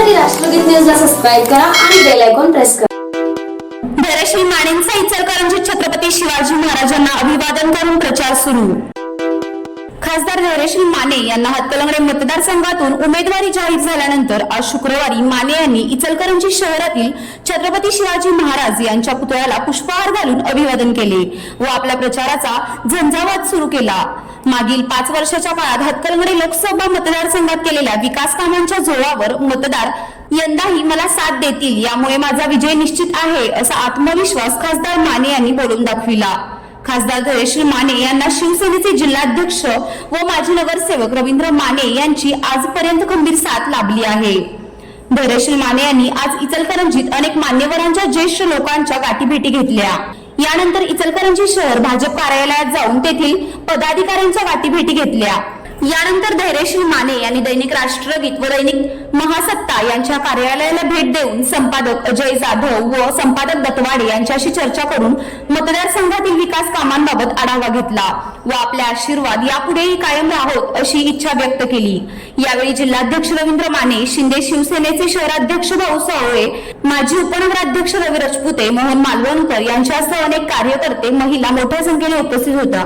बातम्यांसाठी राष्ट्रगीत न्यूजला सबस्क्राईब करा आणि बेल आयकॉन प्रेस करा. धैर्यशील माणेंचा इचलकरंजीत छत्रपती शिवाजी महाराजांना अभिवादन करून प्रचार सुरू. खासदार धैर्यशील माने यांना हातकलंगडे मतदारसंघातून उमेदवारी जाहीर झाल्यानंतर आज शुक्रवारी माने यांनी इचलकरंजी शहरातील छत्रपती शिवाजी महाराज यांच्या पुतळ्याला पुष्पहार घालून अभिवादन केले व आपल्या प्रचाराचा झंझावात सुरू केला. मागील पाच वर्षाच्या काळात हातकलंगडे लोकसभा मतदारसंघात केलेल्या विकास कामांच्या जोरावर मतदार यंदाही मला साथ देतील यामुळे माझा विजय निश्चित आहे असा आत्मविश्वास खासदार माने यांनी बोलून दाखविला. खासदार धैर्यशील माने यांना शिवसेनेचे जिल्हाध्यक्ष व माजी नगरसेवक रवींद्र माने यांची आजपर्यंत खंबीर साथ लाभली आहे. धैर्यशील माने यांनी आज इचलकरंजीत अनेक मान्यवरांच्या ज्येष्ठ लोकांच्या गाठीभेटी घेतल्या. यानंतर इचलकरंजी शहर भाजप कार्यालयात जाऊन तेथील पदाधिकाऱ्यांच्या गाठीभेटी घेतल्या. यानंतर धैर्यशील माने यांनी दैनिक राष्ट्रगीत व दैनिक महासत्ता यांच्या कार्यालयाला भेट देऊन संपादक अजय जाधव व संपादक दत्तवाडे यांच्याशी चर्चा करून मतदारसंघातील विकास कामांबाबत आढावा घेतला. व आपले आशीर्वाद यापुढेही कायम राहोत अशी इच्छा व्यक्त केली. यावेळी जिल्हाध्यक्ष रवींद्र माने शिंदे शिवसेनेचे शहराध्यक्ष भाऊ सावळे माजी उपनगराध्यक्ष रवी रजपुते मोहन मालवणकर यांच्यासह अनेक कार्यकर्ते महिला मोठ्या संख्येने उपस्थित होत्या